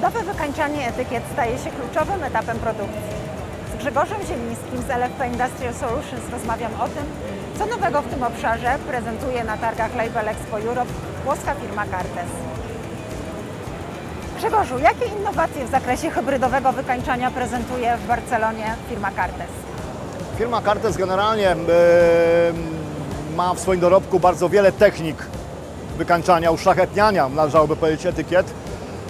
Hybrydowe wykańczanie etykiet staje się kluczowym etapem produkcji. Z Grzegorzem Zielińskim z LFP Industrial Solutions rozmawiam o tym, co nowego w tym obszarze prezentuje na targach Label Expo Europe włoska firma Cartes. Grzegorzu, jakie innowacje w zakresie hybrydowego wykańczania prezentuje w Barcelonie firma Cartes? Firma Cartes generalnie e, ma w swoim dorobku bardzo wiele technik wykańczania, uszlachetniania, należałoby powiedzieć, etykiet.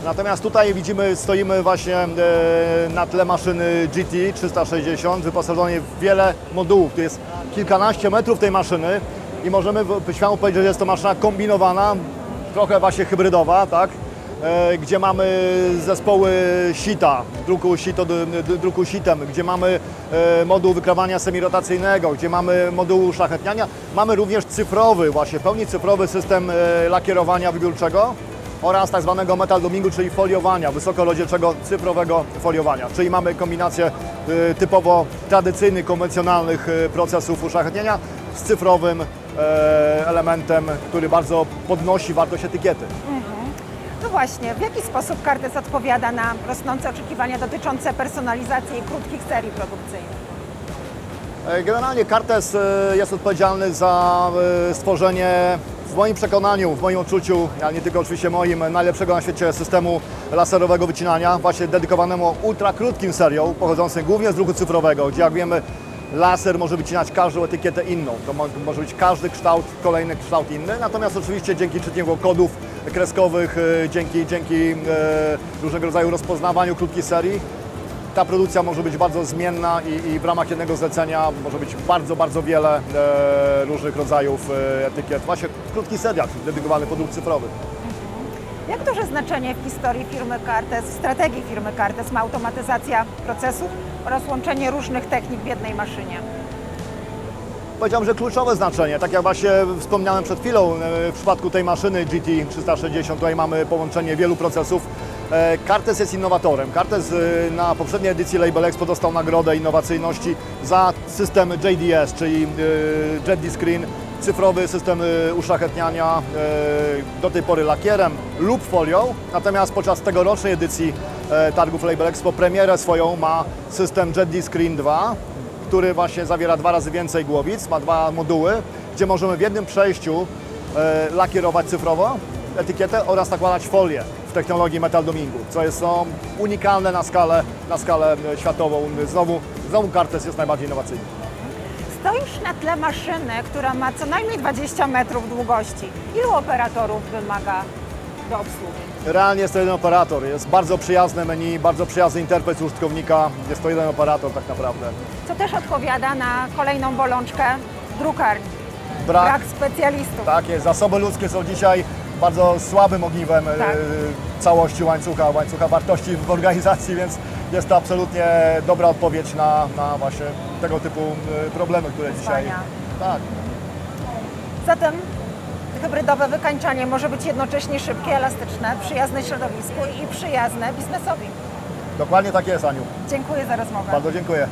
Natomiast tutaj widzimy, stoimy właśnie e, na tle maszyny GT 360, wyposażonej w wiele modułów. Tu jest kilkanaście metrów tej maszyny i możemy śmiało powiedzieć, że jest to maszyna kombinowana, trochę właśnie hybrydowa, tak? E, gdzie mamy zespoły sita, druku, sito, druku sitem, gdzie mamy e, moduł wykrawania semirotacyjnego, gdzie mamy moduł uszlachetniania. Mamy również cyfrowy, właśnie w pełni cyfrowy system lakierowania wybiórczego oraz tak zwanego metal domingu, czyli foliowania, wysokolodzieczego cyfrowego foliowania. Czyli mamy kombinację e, typowo tradycyjnych, konwencjonalnych e, procesów uszlachetnienia z cyfrowym e, elementem, który bardzo podnosi wartość etykiety. No właśnie, w jaki sposób Cartes odpowiada na rosnące oczekiwania dotyczące personalizacji i krótkich serii produkcyjnych? E, Generalnie Cartes e, jest odpowiedzialny za e, stworzenie, w moim przekonaniu, w moim odczuciu, ale nie tylko oczywiście moim, najlepszego na świecie systemu laserowego wycinania, właśnie dedykowanemu ultrakrótkim seriom, pochodzącym głównie z druku cyfrowego, gdzie jak wiemy, laser może wycinać każdą etykietę inną. To mo- może być każdy kształt, kolejny kształt inny. Natomiast oczywiście dzięki czytniku kodów kreskowych, e, dzięki, dzięki e, różnego rodzaju rozpoznawaniu krótkiej serii, ta produkcja może być bardzo zmienna i, i w ramach jednego zlecenia może być bardzo, bardzo wiele e, różnych rodzajów e, etykiet. Właśnie krótki serial dedykowany pod druk cyfrowy. Jak duże znaczenie w historii firmy Cartes, w strategii firmy Cartes ma automatyzacja procesów oraz łączenie różnych technik w jednej maszynie? Powiedziałbym, że kluczowe znaczenie, tak jak właśnie wspomniałem przed chwilą, e, w przypadku tej maszyny GT 360 tutaj mamy połączenie wielu procesów. E, Cartes jest innowatorem. Cartes e, na poprzedniej edycji Label Expo dostał nagrodę innowacyjności za system JDS, czyli e, Jet Screen, cyfrowy system e, uszlachetniania do tej pory lakierem lub folią. Natomiast podczas tegorocznej edycji e, targów Label Expo premierę swoją ma system Jet Screen 2, który właśnie zawiera dwa razy więcej głowic, ma dwa moduły, gdzie możemy w jednym przejściu e, lakierować cyfrowo etykietę oraz nakładać folię w technologii metal domingu, co jest no, unikalne na skalę, na skalę e, światową. Znowu, znowu Cartes jest najbardziej innowacyjny. Stoisz na tle maszyny, która ma co najmniej 20 metrów długości. Ilu operatorów wymaga do obsługi? Realnie jest to jeden operator, jest bardzo przyjazne menu, bardzo przyjazny interfejs użytkownika, jest to jeden operator tak naprawdę. Co też odpowiada na kolejną bolączkę drukarni. Brak, Brak specjalistów. Tak jest, zasoby ludzkie są dzisiaj bardzo słabym ogniwem e, Tak. całości łańcucha, łańcucha wartości w organizacji, więc jest to absolutnie dobra odpowiedź na, na właśnie tego typu e, problemy, które dzisiaj... Tak. Zatem hybrydowe wykańczanie może być jednocześnie szybkie, elastyczne, przyjazne środowisku i przyjazne biznesowi. Dokładnie tak jest, Aniu. Dziękuję za rozmowę. Bardzo dziękuję.